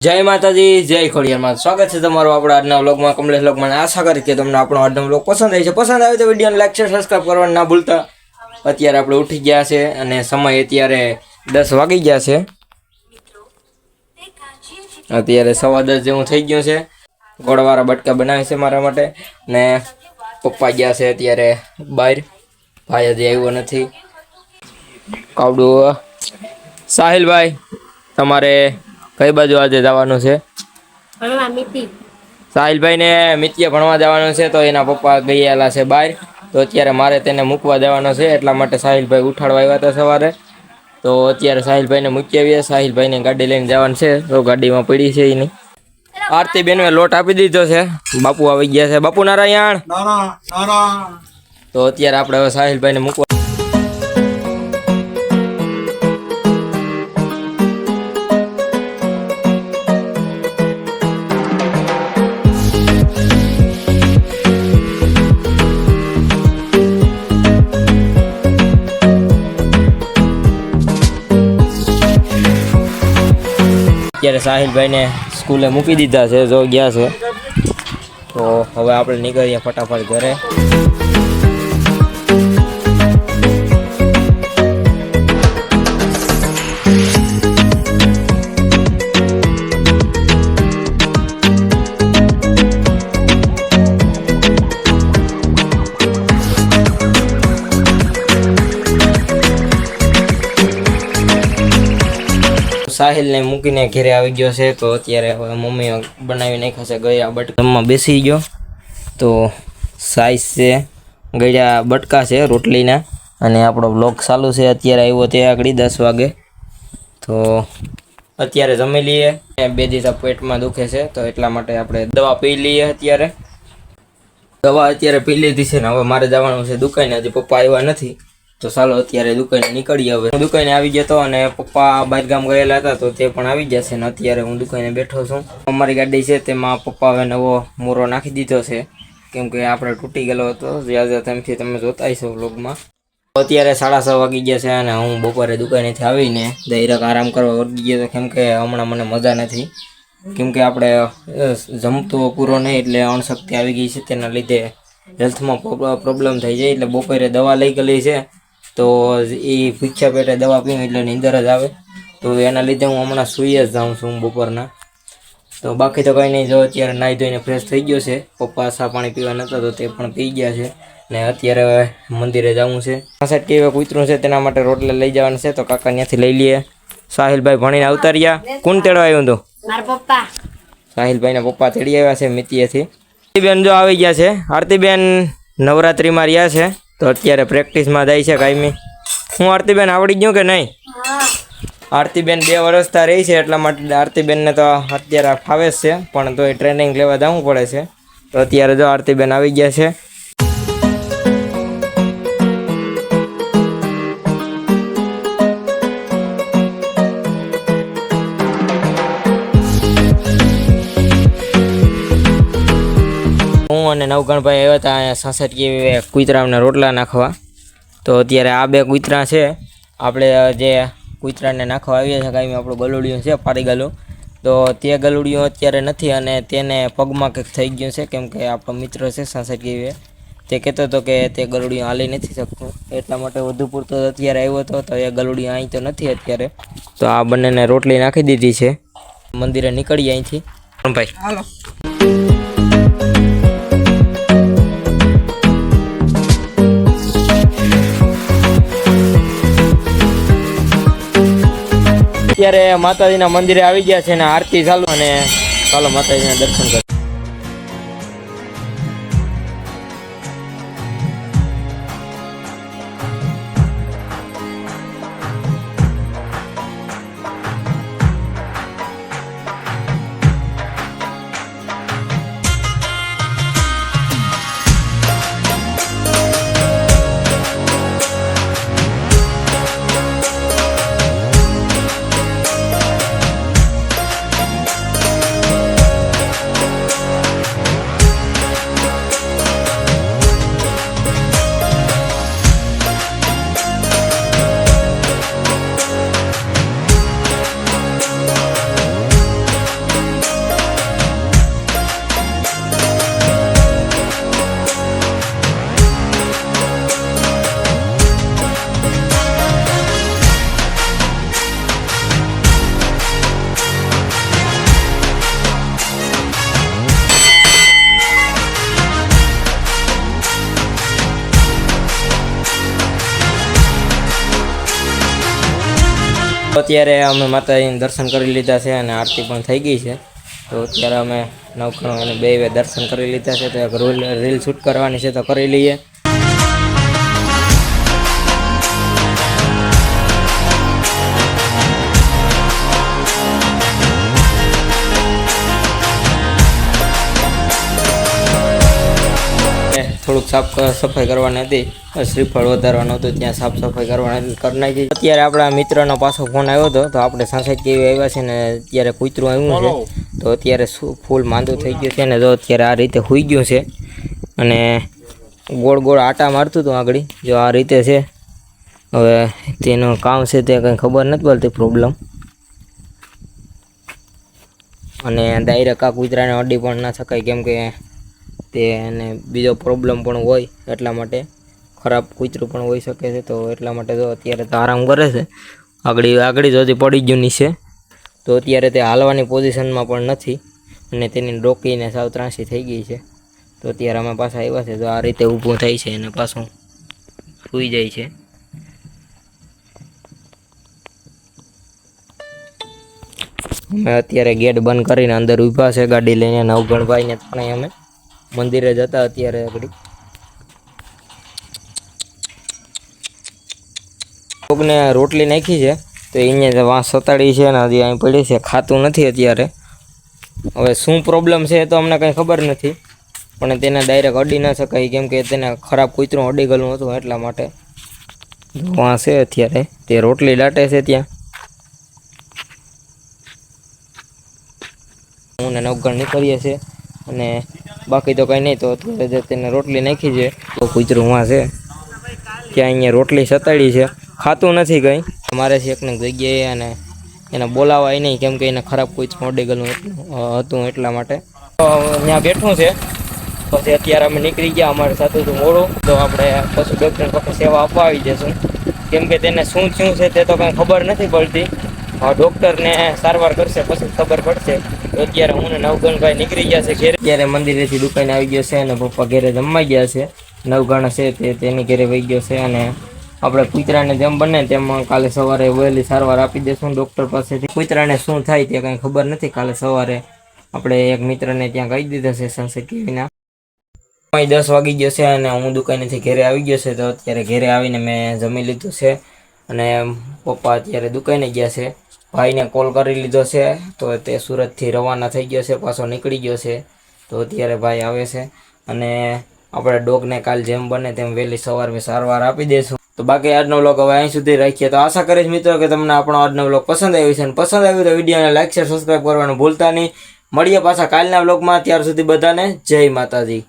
જય માતાજી, જય ખોડિયારમાં સ્વાગત છે તમારું આપણા આજના વ્લોગમાં, કમલેશ વ્લોગમાં. આશા કરી કે તમને આપણો આજનો વ્લોગ પસંદ આવી છે. પસંદ આવે તો વિડીયોને લાઈક, શેર સબસ્ક્રાઈબ કરવાનું ના ભૂલતા. અત્યારે આપણે ઉઠી ગયા છે અને સમય અત્યારે દસ વાગી ગયા છે. અત્યારે સવા દસ જેવું થઈ ગયું છે. ગોળવાળા બટકા બનાવે છે મારા માટે. ને પપ્પા ગયા છે અત્યારે બહાર. ભાઈ હજી આવ્યો નથી. કાવડું સાહિલભાઈ, તમારે કઈ બાજુ આજે જવાનું છે? સાહિલભાઈ ને મિત્ય ભણવા જવાનું છે તો એના પપ્પા ગયેલા છે બહાર. તો અત્યારે મારે તેને મૂકવા જવાનો છે એટલા માટે સાહિલભાઈ ઉઠાડવા આવ્યા હતા સવારે. તો અત્યારે સાહિલભાઈને મૂકી આવીએ સાહિલભાઈને ગાડી લઈને જવાનું છે. તો ગાડીમાં પડી છે એની. આરતી બેનવે લોટ આપી દીધો છે. બાપુ આવી ગયા છે. બાપુ નારાયણ. તો અત્યારે આપણે હવે સાહિલભાઈને મૂકવા અત્યારે સાહિલભાઈને સ્કૂલે મૂકી દીધા છે, જો ગયા છે. તો હવે આપણે નીકળીએ ફટાફટ ઘરે. સાહિલને મૂકીને ઘેરે આવી ગયો છે, તો અત્યારે હવે મમ્મી બનાવી નાખ્યા છે ગયા બટકામાં બેસી ગયો. તો સાઈઝ છે ગયા બટકા છે રોટલીના, અને આપણો બ્લોગ ચાલુ છે, અત્યારે આવ્યો તે આગળ દસ વાગે. તો અત્યારે જમી લઈએ. બે દિવસ પેટમાં દુખે છે, તો એટલા માટે આપણે દવા પી લઈએ અત્યારે. દવા અત્યારે પી લીધી છે ને, હવે મારે જવાનું છે દુકાને, હજી પપ્પા આવ્યા નથી. તો ચાલો અત્યારે દુકાને નીકળીએ હવે. હું દુકાને આવી ગયો હતો અને પપ્પા બહાર ગામ ગયેલા હતા તો તે પણ આવી જશે ને અત્યારે હું દુકાને બેઠો છું. અમારી ગાડી છે તેમાં પપ્પા હવે નવો મોરો નાખી દીધો છે. કેમ કે આપણે તૂટી ગયેલો હતો. જ્યાં ટાઈમથી તમે જોતા છો વ્લોગમાં. અત્યારે સાડા છ વાગી ગયા છે અને હું બપોરે દુકાનેથી આવીને દહીરક આરામ કરવા વળગી ગયો હતો કેમ કે હમણાં મને મજા નથી. કેમ કે આપણે જમતો પૂરો નહીં એટલે અણશક્તિ આવી ગઈ છે. તેના લીધે હેલ્થમાં પ્રોબ્લેમ થઈ જાય એટલે બપોરે દવા લઈ ગયેલી છે. તો એ ભીખ્યા પેટે દવા પીવું એટલે નીંદર જ આવે. તો એના લીધે હું હમણાં સૂઈ જ જાઉં છું બપોરના. તો બાકી તો કંઈ નહીં જો અત્યારે નાહી ધોઈને ફ્રેશ થઈ ગયો છે. પપ્પા સા પાણી પીવા નહોતા તો તે પણ પી ગયા છે. ને અત્યારે હવે મંદિરે જવું છે. સાઈડ કેવું કૂતરું છે તેના માટે રોટલા લઈ જવાનું છે તો કાકા ત્યાંથી લઈ લઈએ સાહિલભાઈ ભણીને આવતા રહ્યા. કોણ તેડવા આવ્યું હતું? મારા પપ્પા. સાહિલભાઈના પપ્પા તેડી આવ્યા છે મિતિએથી આરતીબેન જો આવી ગયા છે. આરતીબેન નવરાત્રિમાં રહ્યા છે. તો અત્યારે પ્રેક્ટિસમાં જાય છે કાયમી. હું આરતીબેન આવડી ગયું કે નહીં? આરતીબેન બે વર્ષતા રહી છે એટલા માટે આરતીબેનને તો અત્યારે ફાવે જ છે પણ તો એ ટ્રેનિંગ લેવા જવું પડે છે. તો અત્યારે જો આરતીબેન આવી ગયા છે હું અને નવગણભાઈ આવ્યા હતા અહીંયા સાસઠ કેવી કૂતરાના રોટલા નાખવા. તો અત્યારે આ બે કૂતરા છે. આપણે જે કૂતરાને નાખવા આવ્યા છે કાંઈ આપણું ગલુડિયું છે પારી ગલું. તો તે ગલુડિયું અત્યારે નથી અને તેને પગમાં કંઈક થઈ ગયું છે, કેમ કે આપણો મિત્ર છે સાસઠ કેવી તે કહેતો હતો કે તે ગલુડિયું હાલી નથી શકતું. એટલા માટે વધુ પૂરતો અત્યારે આવ્યો હતો, તો એ ગલુડિયું અહીં તો નથી અત્યારે. તો આ બંનેને રોટલી નાખી દીધી છે. મંદિરે નીકળીએ અહીંથી. ભાઈ હાલો. અત્યારે માતાજીના મંદિરે આવી ગયા છે ને આરતી ચાલુ અને ચાલો માતાજીના દર્શન કરીએ. અત્યારે અમે માતાજીને દર્શન કરી લીધા છે અને આરતી પણ થઈ ગઈ છે. તો અત્યારે અમે નવખણું અને બે દર્શન કરી લીધા છે. તો એક રીલ રીલ શૂટ કરવાની છે તો કરી લઈએ. થોડુંક સાફ સફાઈ કરવાની હતી. શ્રીફળ વધારવાનું હતું, ત્યાં સાફ સફાઈ કરવાની કરી નાખી. અત્યારે આપણા મિત્રનો પાછો ફોન આવ્યો હતો, તો આપણે સાંસદ કેવી આવ્યા છે ને અત્યારે કૂતરું આવ્યું છે, તો અત્યારે ફૂલ માંદું થઈ ગયું છે ને તો અત્યારે આ રીતે હોઈ ગયું છે. અને ગોળ ગોળ આટા મારતું હતું આગળ, જો આ રીતે છે. હવે તેનું કામ છે તે કંઈ ખબર નથી પડતી પ્રોબ્લેમ અને ડાયરેક્ટ આ કૂતરાને અડી પણ ના શકાય, કેમ કે તે અને બીજો પ્રોબ્લેમ પણ હોય એટલા માટે, ખરાબ કૂતરું પણ હોઈ શકે છે. તો એટલા માટે તો અત્યારે તો આરામ કરે છે. આગળ આગળ જ હજી પડી ગયું નીચે તો અત્યારે તે હાલવાની પોઝિશનમાં પણ નથી અને તેની ડોકીને સાવ ત્રાસી થઈ ગઈ છે. તો અત્યારે અમે પાછા આવ્યા છે. તો આ રીતે ઊભું થાય છે અને પાછું સૂઈ જાય છે. અમે અત્યારે ગેટ બંધ કરીને અંદર ઊભા છે. ગાડી લઈને નવગણભાઈને ત્રણેય અમે. મંદિરે જતા અત્યારે આગળ. કોકને રોટલી નાખી છે, તો અહીંયા વાંસ સતાડી છે ને હજી અહીં પડી છે, ખાતું નથી અત્યારે. હવે શું પ્રોબ્લેમ છે એ તો અમને કંઈ ખબર નથી, પણ તેને ડાયરેક્ટ અડી ના શકાય, કેમ કે તેને ખરાબ કૂતરું અડી ગયેલું હતું એટલા માટે. વાં છે અત્યારે, તે રોટલી લાટે છે ત્યાં. હું ને નવગણ નીકળીએ છીએ. અને બાકી તો કંઈ નહીં તો અત્યારે તેને રોટલી નાખી છે, તો કૂતરું વાં છે. ત્યાં અહીંયા રોટલી સતાડી છે. ખાતું નથી કંઈ. મારે છે એકને જગ્યાએ અને એને બોલાવાય નહીં કેમ કે એને ખરાબ કોઈ મોડી ગયેલું હતું એટલા માટે. તો ત્યાં બેઠું છે. પછી અત્યારે અમે નીકળી ગયા, અમારે સાથે તો મોડું. તો આપણે પશુ ડૉક્ટર પાસે સેવા આપવા આવી જશું કેમ કે તેને શું થયું છે તે તો કંઈ ખબર નથી પડતી. ડૉક્ટરને સારવાર કરશે, પછી ખબર પડશે. અત્યારે હું ને નવગણભાઈ નીકળી ગયા છે ઘેર. અત્યારે મંદિરેથી દુકાને આવી ગયો છે અને પપ્પા ઘેરે જમવા ગયા છે. નવગણ છે તે તેની ઘેરે વહી ગયો છે અને આપણે કૂતરાને જેમ બને તેમ કાલે સવારે વહેલી સારવાર આપી દઈશું ડૉક્ટર પાસેથી. કૂતરાને શું થાય તે કંઈ ખબર નથી. કાલે સવારે આપણે એક મિત્રને ત્યાં કહી દીધા છે સંસદ કેવીના સમય દસ વાગી ગયો છે અને હું દુકાનેથી ઘરે આવી ગયો છે. તો અત્યારે ઘરે આવીને મેં જમી લીધું છે અને પપ્પા અત્યારે દુકાને ગયા છે. ભાઈને કોલ કરી લીધો છે, તો તે સુરતથી રવાના થઈ ગયો છે, પાછો નીકળી ગયો છે. તો અત્યારે ભાઈ આવે છે અને આપણે ડોગને કાલ જેમ બને તેમ વહેલી સવારે સારવાર આપી દઈશું. તો બાકી આજનો વ્લોગ હવે અહીં સુધી રાખીએ. તો આશા કરીશ મિત્રો કે તમને આપણો આજનો વ્લોગ પસંદ આવ્યો છે. અને પસંદ આવ્યું તો વિડીયોને લાઈક શેર સબસ્ક્રાઈબ કરવાનું ભૂલતા નહીં. મળીએ પાછા કાલના વ્લોગમાં ત્યાર સુધી બધાને જય માતાજી.